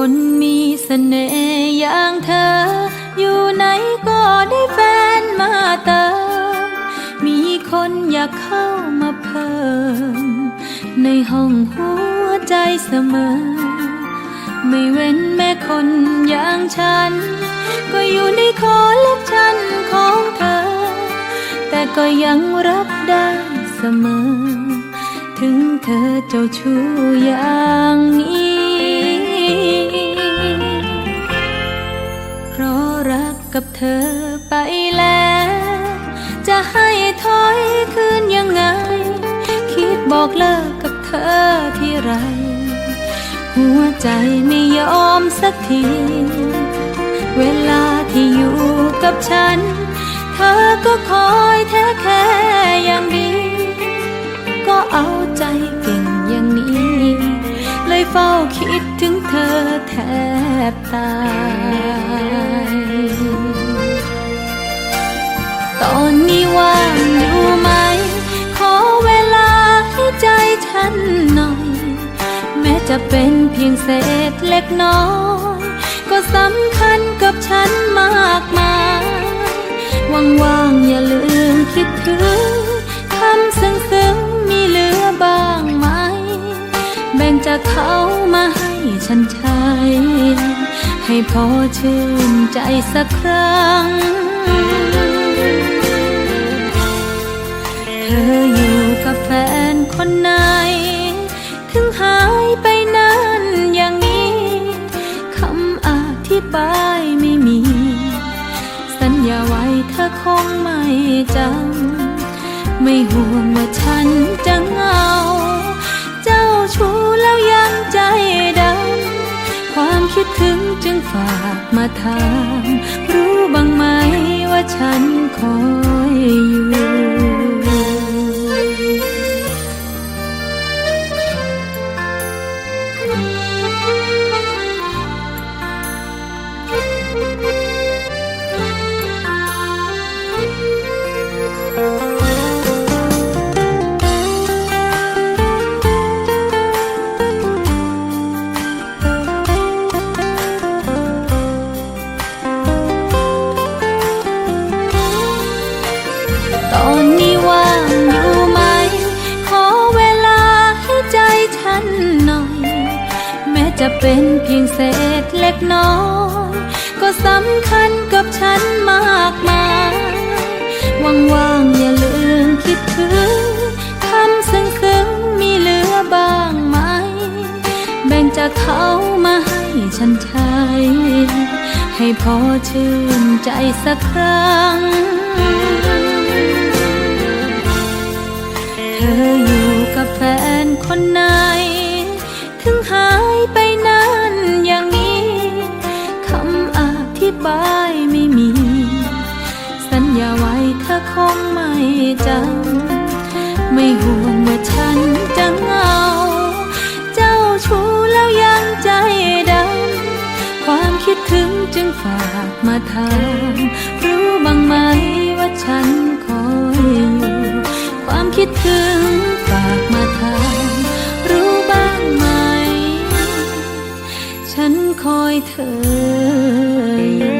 คนมีเสน่ห์อย่างเธอ อยู่ไหนก็ได้แฟนมาเติม มีคนอยากเข้ามาเพิ่ม ในห้องหัวใจเสมอ ไม่เว้นแม่คนอย่างฉัน ก็อยู่ในคอเล็กชันของเธอ แต่ก็ยังรับได้เสมอ ถึงเธอเจ้าชู้อย่างนี้ กับเธอไปแล้ว จะให้ถอยคืนยังไง คิดบอกเลิกกับเธอที่ไร หัวใจไม่ยอมสักที เวลาที่อยู่กับฉัน เธอก็คอยแท้แค่อย่างดี ก็เอาใจเก่งอย่างนี้ เลยเฝ้าคิดถึงเธอแทบตายันหน่อย แม้จะเป็นเพียงเศษเล็กน้อย ก็สำคัญกับฉันมากมายว่างๆอย่าลืมคิดถึงคำซึ้งๆมีเหลือบ้างไหม แบ่งจากเขามาให้ฉันใช้ ให้พอชื่นใจสักครั้ง จำไม่ห่วงว่าฉันจะเหงา เจ้าชู้แล้วยังใจดำ ความคิดถึงจึงฝากมาถาม รู้บ้างไหมว่าฉันคอยอยู่ เป็นเพียงเศษเล็กน้อย ก็สำคัญกับฉันมากมายว่างๆอย่าลืมคิดถึงคำซึ้งๆมีเหลือบ้างไหม แบ่งจากเขามาให้ฉันใช้ให้พอชื่นใจสักครั้ง เธออยู่กับแฟนคนไหน จำไม่ห่วงว่าฉันจะเหงา เจ้าชู้แล้วยังใจดำ ความคิดถึงจึงฝากมาถามรู้บ้างไหมว่าฉันคอยอยู่ ความคิดถึงฝากมาถามรู้บ้างไหม ฉันคอยเธออยู่